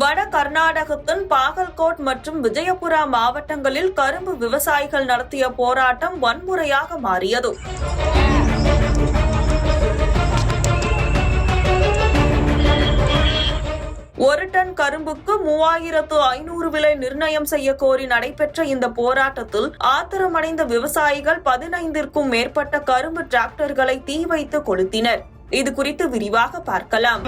வட கர்நாடகத்தின் பாகல்கோட் மற்றும் விஜயபுரா மாவட்டங்களில் கரும்பு விவசாயிகள் நடத்திய போராட்டம் வன்முறையாக மாறியது. ஒரு டன் கரும்புக்கு மூவாயிரத்து ஐநூறு விலை நிர்ணயம் செய்ய கோரி நடைபெற்ற இந்த போராட்டத்தில் ஆத்திரமடைந்த விவசாயிகள் பதினைந்திற்கும் மேற்பட்ட கரும்பு டிராக்டர்களை தீ வைத்து கொளுத்தினர். இது குறித்து விரிவாக பார்க்கலாம்.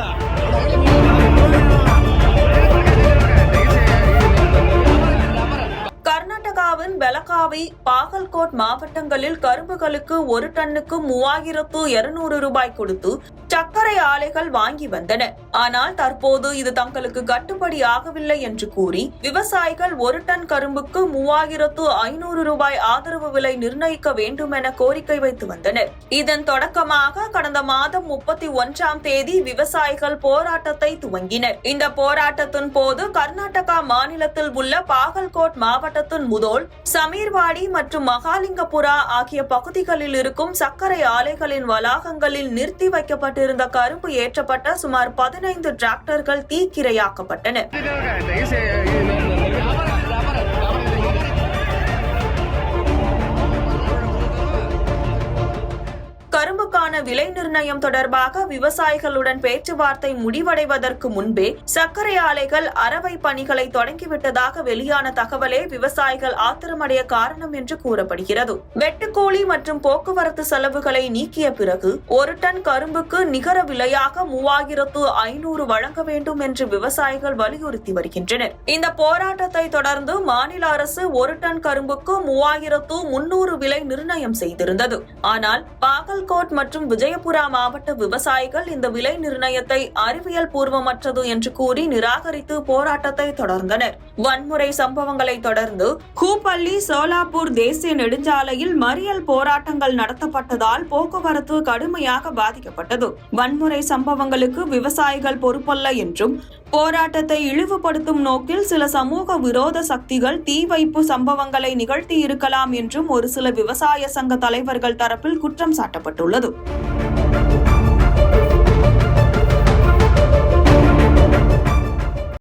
கர்நாடகாவின் பெலகாவி பாகல்கோட் மாவட்டங்களில் கரும்புகளுக்கு ஒரு டன்னுக்கு மூவாயிரத்து இருநூறு ரூபாய் கொடுத்து சர்க்கரை தொழிற்சாலைகள் வாங்கி வந்தன. ஆனால் தற்போது இது தங்களுக்கு கட்டுப்படி ஆகவில்லை என்று கூறி விவசாயிகள் ஒரு டன் கரும்புக்கு மூவாயிரத்து ஐநூறு ரூபாய் ஆதரவு விலை நிர்ணயிக்க வேண்டும் என கோரிக்கை வைத்து வந்தனர். இதன் தொடக்கமாக கடந்த மாதம் முப்பத்தி ஒன்றாம் தேதி விவசாயிகள் போராட்டத்தை துவங்கினர். இந்த போராட்டத்தின் போது கர்நாடகா மாநிலத்தில் உள்ள பாகல்கோட் மாவட்டத்தின் முதோல் சமீர்வாடி மற்றும் மகாலிங்கபுரா ஆகிய பகுதிகளில் இருக்கும் சர்க்கரை ஆலைகளின் வளாகங்களில் நிறுத்தி வைக்கப்பட்டிருந்த கரும்பு ஏற்றப்பட்ட சுமார் பதினைந்து டிராக்டர்கள் தீக்கிரையாக்கப்பட்டன. கரும்புக்கான விலை நிர்ணயம் தொடர்பாக விவசாயிகளுடன் பேச்சுவார்த்தை முடிவடைவதற்கு முன்பே சர்க்கரை ஆலைகள் அறவை பணிகளை தொடங்கிவிட்டதாக வெளியான தகவலே விவசாயிகள் ஆத்திரமடைய காரணம் என்று கூறப்படுகிறது. வெட்டுக்கூலி மற்றும் போக்குவரத்து செலவுகளை நீக்கிய பிறகு ஒரு டன் கரும்புக்கு நிகர விலையாக மூவாயிரத்து ஐநூறு வழங்க வேண்டும் என்று விவசாயிகள் வலியுறுத்தி வருகின்றனர். இந்த போராட்டத்தை தொடர்ந்து மாநில அரசு ஒரு டன் கரும்புக்கு மூவாயிரத்து முன்னூறு விலை நிர்ணயம் செய்திருந்தது. ஆனால் பாகல்கோட் மற்றும் விஜயபுரா மாவட்ட விவசாயிகள் இந்த விலை நிர்ணயத்தை அறிவியல் பூர்வமற்றது என்று கூறி நிராகரித்து போராட்டத்தை தொடர்ந்தனர். வன்முறை சம்பவங்களை தொடர்ந்து கூப்பள்ளி சோலாப்பூர் தேசிய நெடுஞ்சாலையில் மறியல் போராட்டங்கள் நடத்தப்பட்டதால் போக்குவரத்து கடுமையாக பாதிக்கப்பட்டது. வன்முறை சம்பவங்களுக்கு விவசாயிகள் பொறுப்பல்ல என்றும் போராட்டத்தை இழிவுபடுத்தும் நோக்கில் சில சமூக விரோத சக்திகள் தீ வைப்பு சம்பவங்களை நிகழ்த்தியிருக்கலாம் என்றும் ஒரு சில விவசாய சங்க தலைவர்கள் தரப்பில் குற்றம் சாட்டப்பட்டுள்ளது.